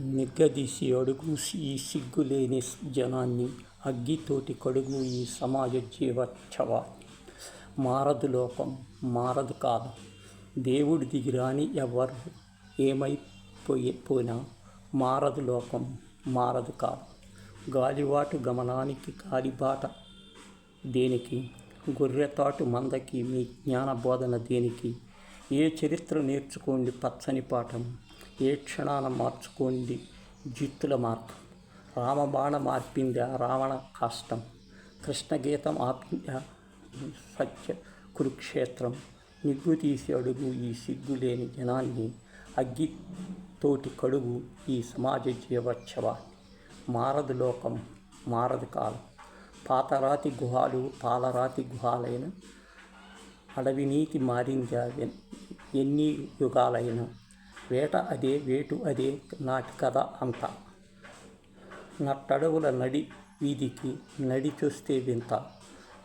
నిగ్గదీసి అడుగు ఈ సిగ్గులేని జనాన్ని అగ్గితోటి కడుగు ఈ సమాజ జీవోత్సవాన్ని మారదు లోకం మారదు కాదు. దేవుడి దిగిరాని ఎవరు ఏమైపోయినా మారదు లోకం మారదు కాదు. గాలివాటు గమనానికి గాలిబాట దేనికి? గొర్రెతాటు మందకి మీ జ్ఞాన బోధన దేనికి? ఏ చరిత్ర నేర్చుకోండి పచ్చని పాఠం ఏ క్షణాన మార్చుకోండి జిత్తుల మార్గం. రామబాణ మార్పిందా రావణ కాష్టం కృష్ణగీతం ఆపిందా సత్య కురుక్షేత్రం. నిగ్గు తీసి అడుగు ఈ సిగ్గులేని జనాన్ని అగ్గితోటి కడుగు ఈ సమాజ జీవోత్సవాన్ని. మారదు లోకం మారదు కాలం. పాతరాతి గుహాలు పాలరాతి గుహాలైన అడవి నీతి మారిందా ఎన్ని యుగాలైనా? వేట అదే వేటు అదే నాటి కథ అంతా నట్టడవుల నడి వీధికి నడి చూస్తే వింత.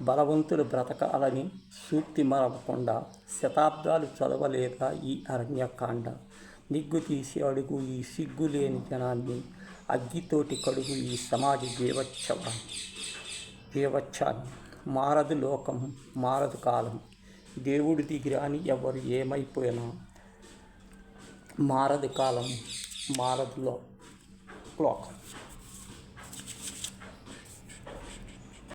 బలవంతులు బ్రతకాలని సూక్తి మరవకుండా శతాబ్దాలు చదవలేదా ఈ అరణ్యకాండ? నిగ్గు తీసి అడుగు ఈ సిగ్గులేని జనాన్ని. అగ్గితోటి కడుగు ఈ సమాజ జీవోత్సవాన్ని జీవచ్చాన్ని మారదు లోకం మారదు కాలం. దేవుడి దిగిరాని ఎవరు ఏమైపోయినా మారదు కాలం మారదు క్లాక్ లోకం.